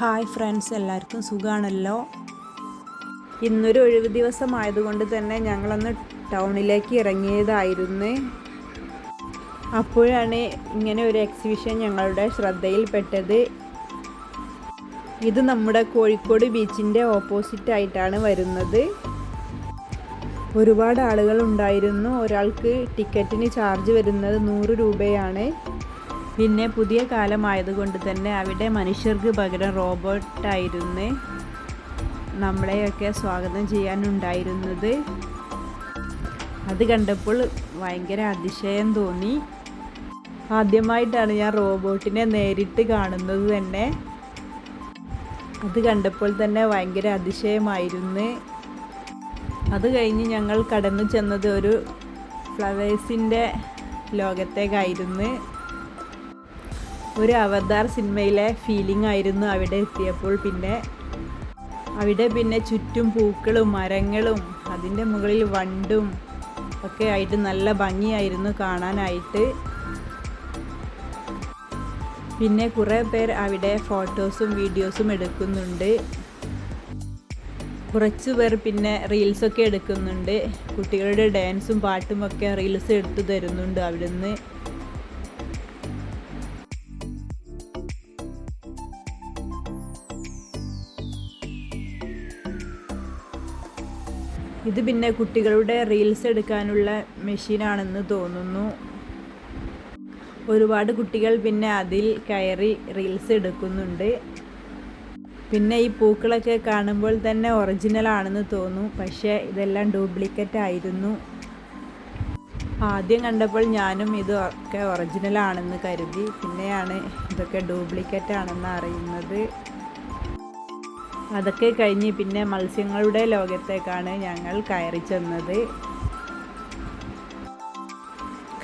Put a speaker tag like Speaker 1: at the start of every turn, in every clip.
Speaker 1: Hi friends എല്ലാവർക്കും സുഖമാണല്ലോ ഇന്നൊരു ഒഴിവ് ദിവസമായതുകൊണ്ട് തന്നെ ഞങ്ങളൊന്ന് ടൗണിലേക്ക് ഇറങ്ങിയതായിരുന്നു. അപ്പോഴാണ് ഇങ്ങനെ ഒരു എക്സിബിഷൻ ഞങ്ങളുടെ ശ്രദ്ധയിൽപ്പെട്ടത്. ഇത് നമ്മുടെ കോഴിക്കോട് ബീച്ചിന്റെ ഓപ്പോസിറ്റ് ആയിട്ടാണ് വരുന്നത്. ഒരുപാട് ആളുകൾ ഉണ്ടായിരുന്നു. ഒരാൾക്ക് ടിക്കറ്റിന് ചാർജ് വരുന്നത് നൂറ് രൂപയാണ്. പിന്നെ പുതിയ കാലമായതുകൊണ്ട് തന്നെ അവിടെ മനുഷ്യർക്ക് പകരം റോബോട്ടായിരുന്നു. നമ്മളെയൊക്കെ സ്വാഗതം ചെയ്യാനുണ്ടായിരുന്നത്. അത് കണ്ടപ്പോൾ ഭയങ്കര അതിശയം തോന്നി. ആദ്യമായിട്ടാണ് ഞാൻ റോബോട്ടിനെ നേരിട്ട് കാണുന്നത് തന്നെ. അത് കണ്ടപ്പോൾ തന്നെ ഭയങ്കര അതിശയമായിരുന്നു. അത് കഴിഞ്ഞ് ഞങ്ങൾ കടന്നു ചെന്നത് ഒരു ഫ്ലവേഴ്സിന്റെ ലോകത്തേക്കായിരുന്നു. ഒരു അവതാർ സിനിമയിലെ ഫീലിംഗ് ആയിരുന്നു അവിടെ എത്തിയപ്പോൾ പിന്നെ. അവിടെ പിന്നെ ചുറ്റും പൂക്കളും മരങ്ങളും അതിന്റെ മുകളിൽ വണ്ടും ഒക്കെ ആയിട്ട് നല്ല ഭംഗിയായിരുന്നു കാണാനായിട്ട്. പിന്നെ കുറേ പേർ അവിടെ ഫോട്ടോസും വീഡിയോസും എടുക്കുന്നുണ്ട്. കുറച്ച് പേർ പിന്നെ റീൽസൊക്കെ എടുക്കുന്നുണ്ട്. കുട്ടികളുടെ ഡാൻസും പാട്ടുമൊക്കെ റീൽസ് എടുത്തു തരുന്നുണ്ട് അവിടുന്ന്. ഇത് പിന്നെ കുട്ടികളുടെ റീൽസ് എടുക്കാനുള്ള മെഷീനാണെന്ന് തോന്നുന്നു. ഒരുപാട് കുട്ടികൾ പിന്നെ അതിൽ കയറി റീൽസ് എടുക്കുന്നുണ്ട്. പിന്നെ ഈ പൂക്കളൊക്കെ കാണുമ്പോൾ തന്നെ ഒറിജിനൽ ആണെന്ന് തോന്നും പക്ഷേ ഇതെല്ലാം ഡ്യൂപ്ലിക്കേറ്റ് ആയിരുന്നു. ആദ്യം കണ്ടപ്പോൾ ഞാനും ഇതൊക്കെ ഒറിജിനൽ ആണെന്ന് കരുതി. പിന്നെയാണ് ഇതൊക്കെ ഡ്യൂപ്ലിക്കേറ്റ് ആണെന്ന് അറിയുന്നത്. അതൊക്കെ കഴിഞ്ഞ് പിന്നെ മത്സ്യങ്ങളുടെ ലോകത്തേക്കാണ് ഞങ്ങൾ കയറി ചെന്നത്.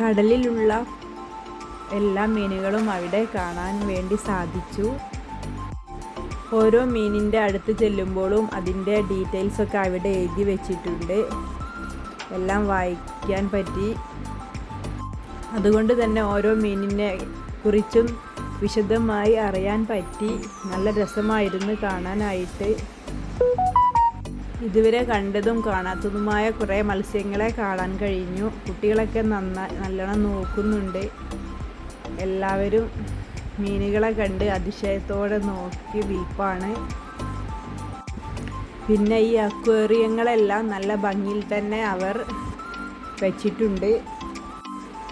Speaker 1: കടലിലുള്ള എല്ലാ മീനുകളും അവിടെ കാണാൻ വേണ്ടി സാധിച്ചു. ഓരോ മീനിന്റെ അടുത്ത് ചെല്ലുമ്പോഴും അതിന്റെ ഡീറ്റെയിൽസ് ഒക്കെ അവിടെ എഴുതി വെച്ചിട്ടുണ്ട്. എല്ലാം വായിക്കാൻ പറ്റി. അതുകൊണ്ട് തന്നെ ഓരോ മീനിനെ കുറിച്ചും വിശദമായി അറിയാൻ പറ്റി. നല്ല രസമായിരുന്നു കാണാനായിട്ട്. ഇതുവരെ കണ്ടതും കാണാത്തതുമായ കുറേ മത്സ്യങ്ങളെ കാണാൻ കഴിഞ്ഞു. കുട്ടികളൊക്കെ നന്നായി നല്ലോണം നോക്കുന്നുണ്ട്. എല്ലാവരും മീനുകളെ കണ്ട് അതിശയത്തോടെ നോക്കി വിൽപ്പാണ്. പിന്നെ ഈ അക്വേറിയങ്ങളെല്ലാം നല്ല ഭംഗിയിൽ തന്നെ അവർ വെച്ചിട്ടുണ്ട്.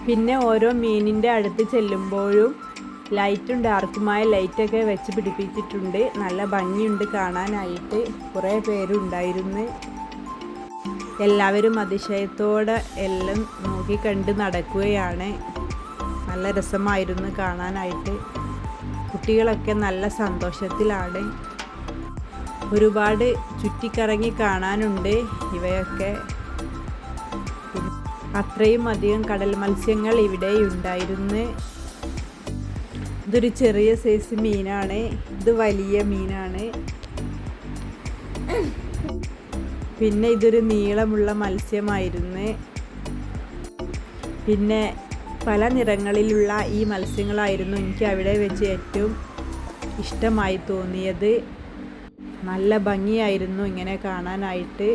Speaker 1: പിന്നെ ഓരോ മീനിന്റെ അടുത്ത് ചെല്ലുമ്പോഴും ലൈറ്റും ഡാർക്കുമായ ലൈറ്റൊക്കെ വെച്ച് പിടിപ്പിച്ചിട്ടുണ്ട്. നല്ല ഭംഗിയുണ്ട് കാണാനായിട്ട്. കുറേ പേരുണ്ടായിരുന്നു. എല്ലാവരും അതിശയത്തോടെ എല്ലാം നോക്കി കണ്ട് നടക്കുകയാണ്. നല്ല രസമായിരുന്നു കാണാനായിട്ട്. കുട്ടികളൊക്കെ നല്ല സന്തോഷത്തിലാണ്. ഒരുപാട് ചുറ്റിക്കറങ്ങി കാണാനുണ്ട് ഇവയൊക്കെ. അത്രയും അധികം കടൽ മത്സ്യങ്ങൾ ഇവിടെ ഉണ്ടായിരുന്നു ഇതൊരു ചെറിയ സൈസ് മീനാണ്. ഇത് വലിയ മീനാണ്. പിന്നെ ഇതൊരു നീളമുള്ള മത്സ്യമായിരുന്നു. പിന്നെ പല നിറങ്ങളിലുള്ള ഈ മത്സ്യങ്ങളായിരുന്നു എനിക്ക് അവിടെ വെച്ച് ഏറ്റവും ഇഷ്ടമായി തോന്നിയത്. നല്ല ഭംഗിയായിരുന്നു ഇങ്ങനെ കാണാനായിട്ട്.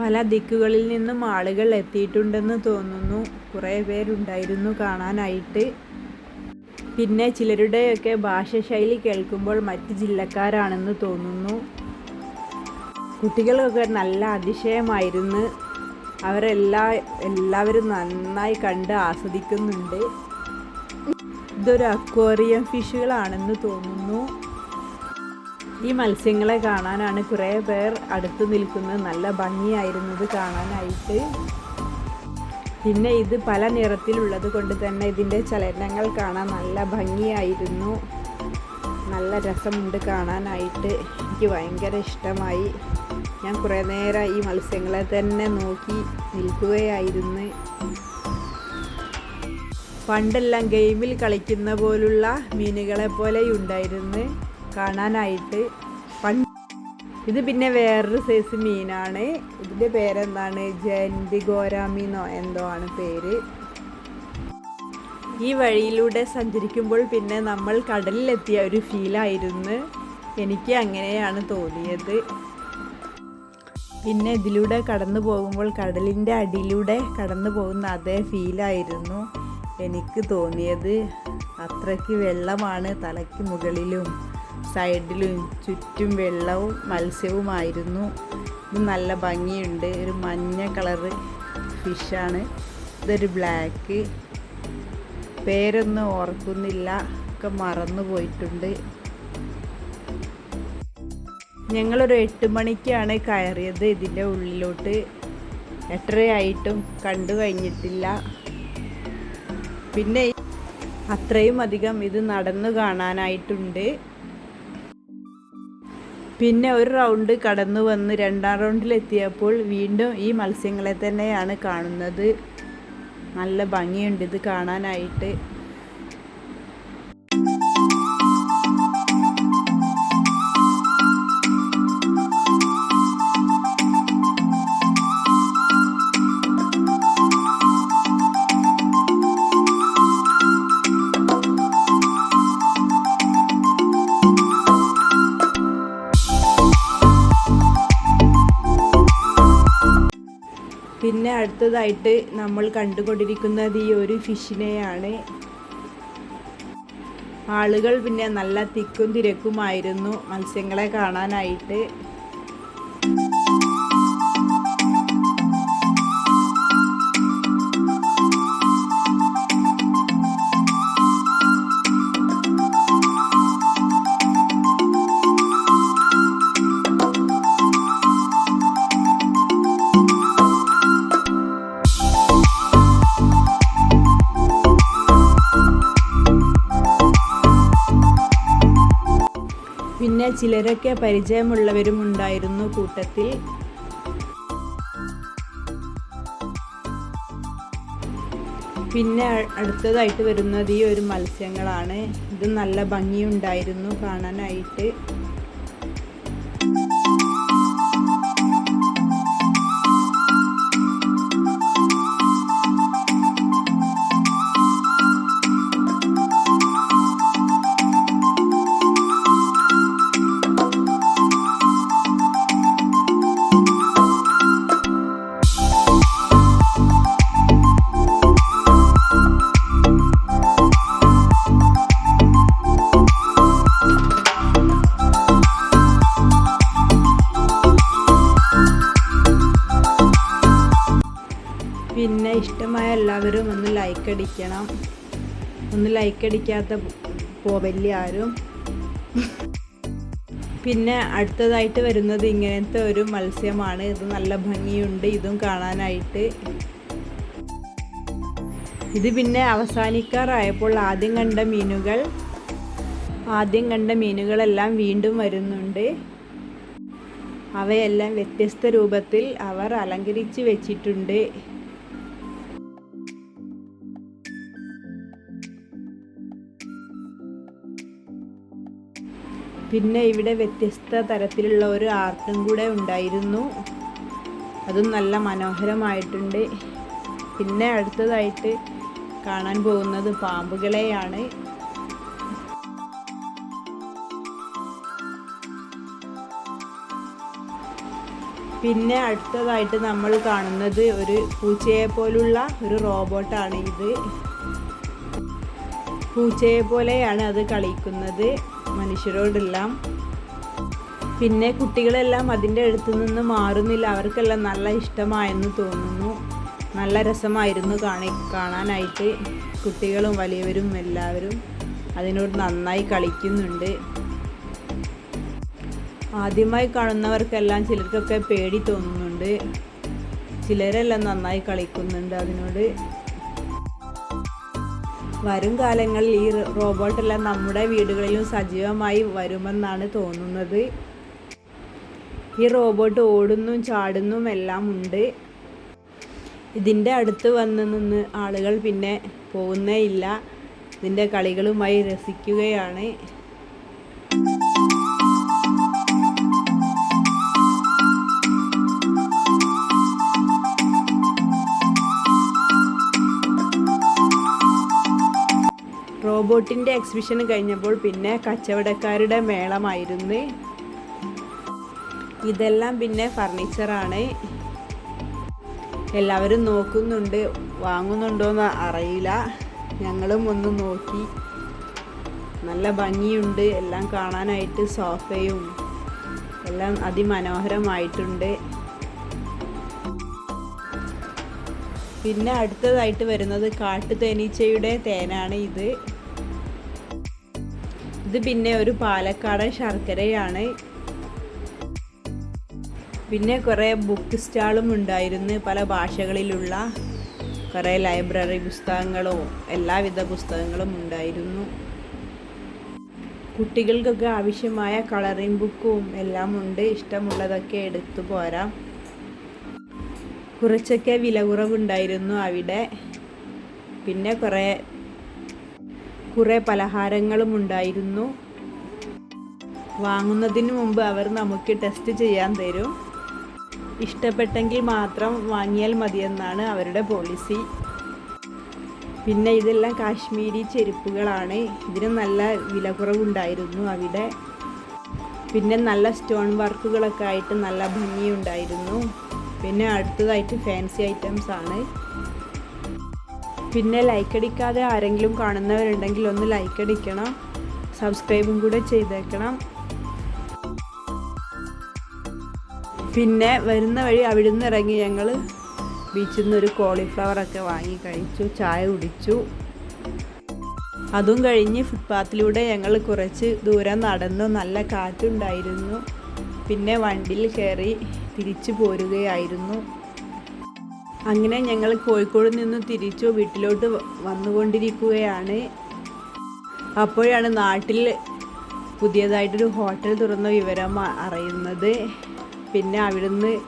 Speaker 1: പല ദിക്കുകളിൽ നിന്നും ആളുകൾ എത്തിയിട്ടുണ്ടെന്ന് തോന്നുന്നു. കുറേ പേരുണ്ടായിരുന്നു കാണാനായിട്ട്. പിന്നെ ചിലരുടെയൊക്കെ ഭാഷശൈലി കേൾക്കുമ്പോൾ മറ്റ് ജില്ലക്കാരാണെന്ന് തോന്നുന്നു. കുട്ടികളൊക്കെ നല്ല അതിശയമായിരുന്നു അവരെല്ലാ എല്ലാവരും നന്നായി കണ്ട് ആസ്വദിക്കുന്നുണ്ട്. ഇതൊരു അക്വേറിയം ഫിഷുകളാണെന്ന് തോന്നുന്നു. ഈ മത്സ്യങ്ങളെ കാണാനാണ് കുറേ പേർ അടുത്ത് നിൽക്കുന്നത്. നല്ല ഭംഗിയായിരുന്നത് കാണാനായിട്ട്. പിന്നെ ഇത് പല നിറത്തിലുള്ളത് കൊണ്ട് തന്നെ ഇതിന്റെ ചലനങ്ങൾ കാണാൻ നല്ല ഭംഗിയായിരുന്നു. നല്ല രസമുണ്ട് കാണാനായിട്ട്. എനിക്ക് ഭയങ്കര ഇഷ്ടമായി. ഞാൻ കുറേ നേരം ഈ മത്സ്യങ്ങളെ തന്നെ നോക്കി നിൽക്കുകയായിരുന്നു. പണ്ടെല്ലാം ഗെയിമിൽ കളിക്കുന്ന പോലുള്ള മീനുകളെ പോലെ ഉണ്ടായിരുന്നു കാണാനായിട്ട്. ഇത് പിന്നെ വേറൊരു സൈസ് മീനാണ്. ഇതിന്റെ പേരെന്താണ്? ജയന്തി എന്തോ ആണ് പേര്. ഈ വഴിയിലൂടെ സഞ്ചരിക്കുമ്പോൾ പിന്നെ നമ്മൾ കടലിലെത്തിയ ഒരു ഫീലായിരുന്നു എനിക്ക് അങ്ങനെയാണ് തോന്നിയത്. പിന്നെ ഇതിലൂടെ കടന്നു പോകുമ്പോൾ കടലിന്റെ അടിയിലൂടെ കടന്നു പോകുന്ന അതേ ഫീലായിരുന്നു എനിക്ക് തോന്നിയത്. അത്രയ്ക്ക് വെള്ളമാണ് തലയ്ക്ക് മുകളിലും. സൈഡിലും ചുറ്റും വെള്ളവും മത്സ്യവുമായിരുന്നു. ഇത് നല്ല ഭംഗിയുണ്ട്. ഒരു മഞ്ഞ കളറ് ഫിഷാണ്. ഇതൊരു ബ്ലാക്ക്. പേരൊന്നും ഓർക്കുന്നില്ല. ഒക്കെ മറന്നു പോയിട്ടുണ്ട്. ഞങ്ങളൊരു എട്ട് മണിക്കാണ് കയറിയത് ഇതിന്റെ ഉള്ളിലോട്ട്. എട്ടരയായിട്ടും കണ്ടു കഴിഞ്ഞിട്ടില്ല. പിന്നെ അത്രയും അധികം ഇത് നടന്നു കാണാനായിട്ടുണ്ട്. പിന്നെ ഒരു റൗണ്ട് കടന്നു വന്ന് രണ്ടാം റൗണ്ടിലെത്തിയപ്പോൾ വീണ്ടും ഈ മത്സ്യങ്ങളെ തന്നെയാണ് കാണുന്നത്. നല്ല ഭംഗിയുണ്ട് ഇത് കാണാനായിട്ട്. പിന്നെ അടുത്തതായിട്ട് നമ്മൾ കണ്ടുകൊണ്ടിരിക്കുന്നത് ഈ ഒരു ഫിഷിനെയാണ്. ആളുകൾ പിന്നെ നല്ല തിക്കും തിരക്കുമായിരുന്നു മത്സ്യങ്ങളെ കാണാനായിട്ട്. പിന്നെ ചിലരൊക്കെ പരിചയമുള്ളവരും ഉണ്ടായിരുന്നു കൂട്ടത്തിൽ. പിന്നെ അടുത്തതായിട്ട് വരുന്നത് ഈ ഒരു മത്സ്യങ്ങളാണ്. ഇത് നല്ല ഭംഗിയുണ്ടായിരുന്നു കാണാനായിട്ട്. പിന്നെ ഇഷ്ടമായ എല്ലാവരും ഒന്ന് ലൈക്ക് അടിക്കണം. ഒന്ന് ലൈക്ക് അടിക്കാത്ത പോവല്ല ആരും. പിന്നെ അടുത്തതായിട്ട് വരുന്നത് ഇങ്ങനത്തെ ഒരു മത്സ്യമാണ്. ഇത് നല്ല ഭംഗിയുണ്ട്. ഇതും കാണാനായിട്ട്. ഇത് പിന്നെ അവസാനിക്കാറായപ്പോൾ ആദ്യം കണ്ട മീനുകൾ. ആദ്യം കണ്ട മീനുകളെല്ലാം വീണ്ടും വരുന്നുണ്ട്. അവയെല്ലാം വ്യത്യസ്ത രൂപത്തിൽ അവർ അലങ്കരിച്ച് വെച്ചിട്ടുണ്ട്. പിന്നെ ഇവിടെ വ്യത്യസ്ത തരത്തിലുള്ള ഒരു ആർട്ടും കൂടെ ഉണ്ടായിരുന്നു. അതും നല്ല മനോഹരമായിട്ടുണ്ട്. പിന്നെ അടുത്തതായിട്ട് കാണാൻ പോകുന്നത് പാമ്പുകളെയാണ്. പിന്നെ അടുത്തതായിട്ട് നമ്മൾ കാണുന്നത് ഒരു പൂച്ചയെ പോലുള്ള ഒരു റോബോട്ടാണ് ഇത്. പൂച്ചയെ പോലെയാണ് അത് കളിക്കുന്നത്. മനുഷ്യരോടെല്ലാം. പിന്നെ കുട്ടികളെല്ലാം അതിന്റെ അടുത്ത് നിന്ന് മാറുന്നില്ല. അവർക്കെല്ലാം നല്ല ഇഷ്ടമായെന്ന് തോന്നുന്നു. നല്ല രസമായിരുന്നു കാണി കാണാനായിട്ട് കുട്ടികളും വലിയവരും എല്ലാവരും അതിനോട് നന്നായി കളിക്കുന്നുണ്ട്. ആദ്യമായി കാണുന്നവർക്കെല്ലാം ചിലർക്കൊക്കെ പേടി തോന്നുന്നുണ്ട്. ചിലരെല്ലാം നന്നായി കളിക്കുന്നുണ്ട് അതിനോട്. വരും കാലങ്ങളിൽ ഈ റോബോട്ടെല്ലാം നമ്മുടെ വീടുകളിലും സജീവമായി വരുമെന്നാണ് തോന്നുന്നത്. ഈ റോബോട്ട് ഓടുന്നും ചാടുന്നും എല്ലാം ഉണ്ട്. ഇതിന്റെ അടുത്ത് വന്ന് നിന്ന് ആളുകൾ പിന്നെ പോകുന്നേ ഇല്ല. ഇതിന്റെ കളികളുമായി രസിക്കുകയാണ്. റോബോട്ടിന്റെ എക്സിബിഷൻ കഴിഞ്ഞപ്പോൾ പിന്നെ കച്ചവടക്കാരുടെ മേളമായിരുന്നു. ഇതെല്ലാം പിന്നെ ഫർണിച്ചറാണ് എല്ലാവരും നോക്കുന്നുണ്ട്. വാങ്ങുന്നുണ്ടോയെന്ന് അറിയില്ല. ഞങ്ങളും ഒന്ന് നോക്കി. നല്ല ഭംഗിയുണ്ട്. എല്ലാം കാണാനായിട്ട് സോഫയും എല്ലാം അതിമനോഹരമായിട്ടുണ്ട്. പിന്നെ അടുത്തതായിട്ട് വരുന്നത് കാട്ടുതേനീച്ചയുടെ തേനാണ് ഇത്. ഇത് പിന്നെ ഒരു പാലക്കാടൻ ശർക്കരയാണ്. പിന്നെ കുറേ ബുക്ക് സ്റ്റാളും ഉണ്ടായിരുന്നു പല ഭാഷകളിലുള്ള. കുറേ ലൈബ്രറി പുസ്തകങ്ങളും എല്ലാവിധ പുസ്തകങ്ങളും ഉണ്ടായിരുന്നു. കുട്ടികൾക്കൊക്കെ ആവശ്യമായ കളറിംഗ് ബുക്കും എല്ലാം ഉണ്ട്. ഇഷ്ടമുള്ളതൊക്കെ എടുത്തു പോരാം. കുറച്ചൊക്കെ വില കുറവുണ്ടായിരുന്നു അവിടെ. പിന്നെ കുറേ കുറേ പലഹാരങ്ങളും ഉണ്ടായിരുന്നു. വാങ്ങുന്നതിന് മുമ്പ് അവർ നമുക്ക് ടെസ്റ്റ് ചെയ്യാൻ തരും. ഇഷ്ടപ്പെട്ടെങ്കിൽ മാത്രം വാങ്ങിയാൽ മതിയെന്നാണ് അവരുടെ പോളിസി പിന്നെ ഇതെല്ലാം കാശ്മീരി ചെരുപ്പുകളാണ്. ഇതിന് നല്ല വില കുറവുണ്ടായിരുന്നു അവിടെ. പിന്നെ നല്ല സ്റ്റോൺ വർക്കുകളൊക്കെ ആയിട്ട് നല്ല ഭംഗിയുണ്ടായിരുന്നു. പിന്നെ അടുത്തതായിട്ട് ഫാൻസി ഐറ്റംസ് ആണ്. പിന്നെ ലൈക്ക് അടിക്കാതെ ആരെങ്കിലും കാണുന്നവരുണ്ടെങ്കിൽ ഒന്ന് ലൈക്ക് അടിക്കണം. സബ്സ്ക്രൈബും കൂടെ ചെയ്തേക്കണം. പിന്നെ വരുന്ന വഴി അവിടുന്ന് ഇറങ്ങി ഞങ്ങൾ ബീച്ചിൽ നിന്ന് ഒരു കോളിഫ്ലവറൊക്കെ വാങ്ങി കഴിച്ചു ചായ കുടിച്ചു. അതും കഴിഞ്ഞ് ഫുട്പാത്തിലൂടെ ഞങ്ങൾ കുറച്ച് ദൂരം നടന്നു. നല്ല കാറ്റുണ്ടായിരുന്നു. പിന്നെ വണ്ടിയിൽ കയറി തിരിച്ചു പോരുകയായിരുന്നു. അങ്ങനെ ഞങ്ങൾ കോഴിക്കോട് നിന്ന് തിരിച്ചു വീട്ടിലോട്ട് വന്നുകൊണ്ടിരിക്കുകയാണ്. അപ്പോഴാണ് നാട്ടിൽ പുതിയതായിട്ടൊരു ഹോട്ടൽ തുറന്ന വിവരം അറിയുന്നത്. പിന്നെ അവിടുന്ന്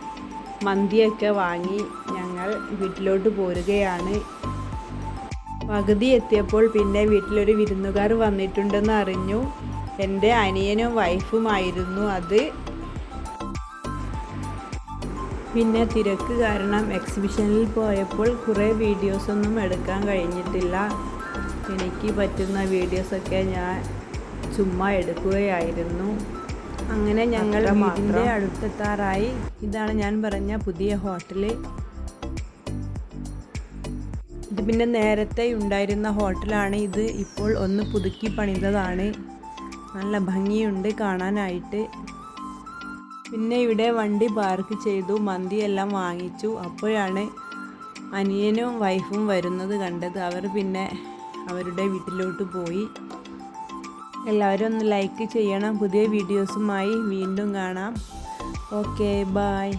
Speaker 1: മന്തിയൊക്കെ വാങ്ങി ഞങ്ങൾ വീട്ടിലോട്ട് പോരുകയാണ്. പകുതി എത്തിയപ്പോൾ പിന്നെ വീട്ടിലൊരു വിരുന്നുകാർ വന്നിട്ടുണ്ടെന്ന് അറിഞ്ഞു. എന്റെ അനിയനും വൈഫുമായിരുന്നു അത്. പിന്നെ തിരക്ക് കാരണം എക്സിബിഷനിൽ പോയപ്പോൾ കുറേ വീഡിയോസൊന്നും എടുക്കാൻ കഴിഞ്ഞിട്ടില്ല. എനിക്ക് പറ്റുന്ന വീഡിയോസൊക്കെ ഞാൻ ചുമ്മാ എടുക്കുകയായിരുന്നു. അങ്ങനെ ഞങ്ങൾ വീടിന്റെ അടുത്തെത്താറായി. ഇതാണ് ഞാൻ പറഞ്ഞ പുതിയ ഹോട്ടൽ ഇത് പിന്നെ നേരത്തെ ഉണ്ടായിരുന്ന ഹോട്ടലാണ്. ഇത് ഇപ്പോൾ ഒന്ന് പുതുക്കി പണിതതാണ്. നല്ല ഭംഗിയുണ്ട് കാണാനായിട്ട്. പിന്നെ ഇവിടെ വണ്ടി പാർക്ക് ചെയ്തു മന്തിയെല്ലാം വാങ്ങിച്ചു. അപ്പോഴാണ് അനിയനും വൈഫും വരുന്നത് കണ്ടത്. അവർ പിന്നെ അവരുടെ വീട്ടിലോട്ട് പോയി. എല്ലാവരും ഒന്ന് ലൈക്ക് ചെയ്യണം. പുതിയ വീഡിയോസുമായി വീണ്ടും കാണാം. Okay bye